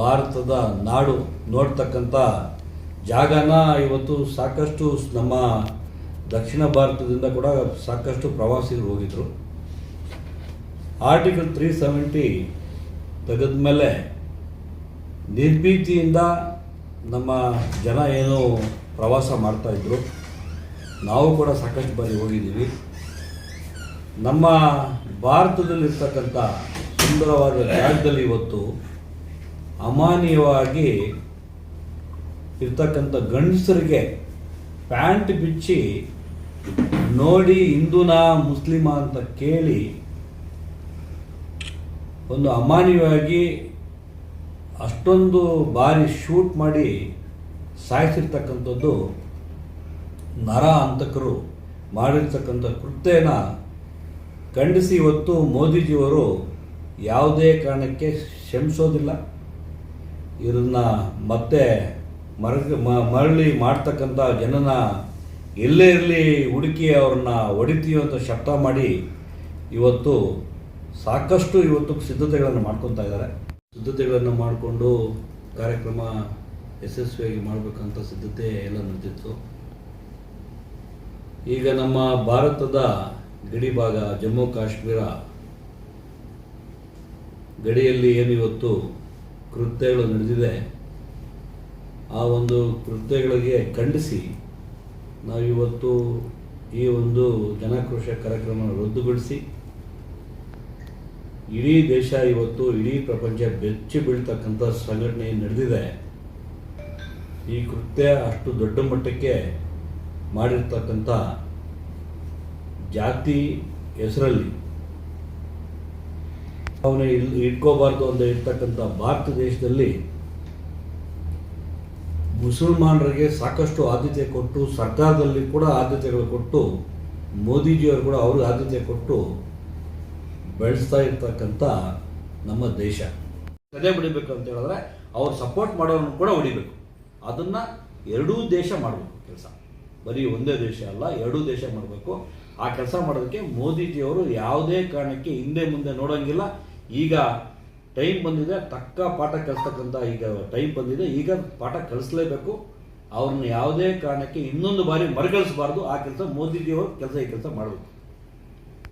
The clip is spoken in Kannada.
ಭಾರತದ ನಾಡು ನೋಡ್ತಕ್ಕಂಥ ಜಾಗನ ಇವತ್ತು ಸಾಕಷ್ಟು ನಮ್ಮ ದಕ್ಷಿಣ ಭಾರತದಿಂದ ಕೂಡ ಸಾಕಷ್ಟು ಪ್ರವಾಸಿಗರು ಹೋಗಿದ್ರು. ಆರ್ಟಿಕಲ್ ತ್ರೀ ಸೆವೆಂಟಿ ತೆಗೆದ್ಮೇಲೆ ನಿರ್ಭೀತಿಯಿಂದ ನಮ್ಮ ಜನ ಏನು ಪ್ರವಾಸ ಮಾಡ್ತಾಯಿದ್ರು ನಾವು ಕೂಡ ಸಾಕಷ್ಟು ಬಾರಿ ಹೋಗಿದ್ದೀವಿ. ನಮ್ಮ ಭಾರತದಲ್ಲಿರ್ತಕ್ಕಂಥ ಸುಂದರವಾದ ಜಾಗದಲ್ಲಿ ಇವತ್ತು ಅಮಾನ್ಯವಾಗಿ ಇರ್ತಕ್ಕಂಥ ಗಂಡಸರಿಗೆ ಪ್ಯಾಂಟ್ ಬಿಚ್ಚಿ ನೋಡಿ ಹಿಂದೂನಾ ಮುಸ್ಲಿಮ ಅಂತ ಕೇಳಿ ಒಂದು ಅಮಾನ್ಯವಾಗಿ ಅಷ್ಟೊಂದು ಬಾರಿ ಶೂಟ್ ಮಾಡಿ ಸಾಯಿಸಿರ್ತಕ್ಕಂಥದ್ದು ನರ ಹಂತಕರು ಮಾಡಿರ್ತಕ್ಕಂಥ ಕೃತ್ಯನ ಖಂಡಿಸಿ ಇವತ್ತು ಮೋದಿಜಿಯವರು ಯಾವುದೇ ಕಾರಣಕ್ಕೆ ಕ್ಷಮಿಸೋದಿಲ್ಲ. ಇವ್ರನ್ನ ಮತ್ತೆ ಮರ ಮರಳಿ ಮಾಡ್ತಕ್ಕಂಥ ಜನನ ಎಲ್ಲೇ ಇರಲಿ ಹುಡುಕಿ ಅವ್ರನ್ನ ಹೊಡಿತೀವಿ ಅಂತ ಶಬ್ದ ಮಾಡಿ ಇವತ್ತು ಸಾಕಷ್ಟು ಇವತ್ತು ಸಿದ್ಧತೆಗಳನ್ನು ಮಾಡ್ಕೊತಾ ಇದ್ದಾರೆ. ಸಿದ್ಧತೆಗಳನ್ನು ಮಾಡಿಕೊಂಡು ಕಾರ್ಯಕ್ರಮ ಯಶಸ್ವಿಯಾಗಿ ಮಾಡಬೇಕಂತ ಸಿದ್ಧತೆ ಎಲ್ಲ ನಡೆದಿತ್ತು. ಈಗ ನಮ್ಮ ಭಾರತದ ಗಡಿ ಭಾಗ ಜಮ್ಮು ಕಾಶ್ಮೀರ ಗಡಿಯಲ್ಲಿ ಏನು ಇವತ್ತು ಕೃತ್ಯಗಳು ನಡೆದಿದೆ, ಆ ಒಂದು ಕೃತ್ಯಗಳಿಗೆ ಖಂಡಿಸಿ ನಾವಿವತ್ತು ಈ ಒಂದು ಜನಾಕ್ರೋಶ ಕಾರ್ಯಕ್ರಮ ರದ್ದುಗೊಳಿಸಿ, ಇಡೀ ದೇಶ ಇವತ್ತು, ಇಡೀ ಪ್ರಪಂಚ ಬೆಚ್ಚಿ ಬೀಳ್ತಕ್ಕಂಥ ಸಂಘಟನೆ ನಡೆದಿದೆ. ಈ ಕೃತ್ಯ ಅಷ್ಟು ದೊಡ್ಡ ಮಟ್ಟಕ್ಕೆ ಮಾಡಿರ್ತಕ್ಕಂಥ ಜಾತಿ ಹೆಸರಲ್ಲಿ ಅವನು ಇಲ್ಲಿ ಇಟ್ಕೋಬಾರ್ದು ಅಂತ ಇರ್ತಕ್ಕಂಥ ಭಾರತ ದೇಶದಲ್ಲಿ ಮುಸಲ್ಮಾನರಿಗೆ ಸಾಕಷ್ಟು ಆದ್ಯತೆ ಕೊಟ್ಟು, ಸರ್ಕಾರದಲ್ಲಿ ಕೂಡ ಆದ್ಯತೆಗಳು ಕೊಟ್ಟು, ಮೋದಿಜಿಯವರು ಕೂಡ ಅವ್ರಿಗೆ ಆದ್ಯತೆ ಕೊಟ್ಟು ಬೆಳೆಸ್ತಾ ಇರ್ತಕ್ಕಂಥ ನಮ್ಮ ದೇಶ. ಕದೆ ಹೊಡಿಬೇಕು ಅಂತ ಹೇಳಿದ್ರೆ ಅವ್ರು ಸಪೋರ್ಟ್ ಮಾಡೋರನ್ನು ಕೂಡ ಹೊಡಿಬೇಕು. ಅದನ್ನ ಎರಡೂ ದೇಶ ಮಾಡಬೇಕು ಕೆಲಸ. ಬರೀ ಒಂದೇ ದೇಶ ಅಲ್ಲ, ಎರಡೂ ದೇಶ ಮಾಡಬೇಕು. ಆ ಕೆಲಸ ಮಾಡೋದಕ್ಕೆ ಮೋದಿಜಿಯವರು ಯಾವುದೇ ಕಾರಣಕ್ಕೆ ಹಿಂದೆ ಮುಂದೆ ನೋಡೋಂಗಿಲ್ಲ. ಈಗ ಟೈಮ್ ಬಂದಿದೆ, ತಕ್ಕ ಪಾಠ ಕಲಿಸ್ತಕ್ಕಂಥ ಈಗ ಟೈಮ್ ಬಂದಿದೆ. ಈಗ ಪಾಠ ಕಲಿಸ್ಲೇಬೇಕು. ಅವ್ರನ್ನ ಯಾವುದೇ ಕಾರಣಕ್ಕೆ ಇನ್ನೊಂದು ಬಾರಿ ಮರುಗಳಿಸಬಾರ್ದು ಆ ಕೆಲಸ ಮೋದಿಜಿಯವರು ಕೆಲಸ, ಈ ಕೆಲಸ ಮಾಡಬೇಕು.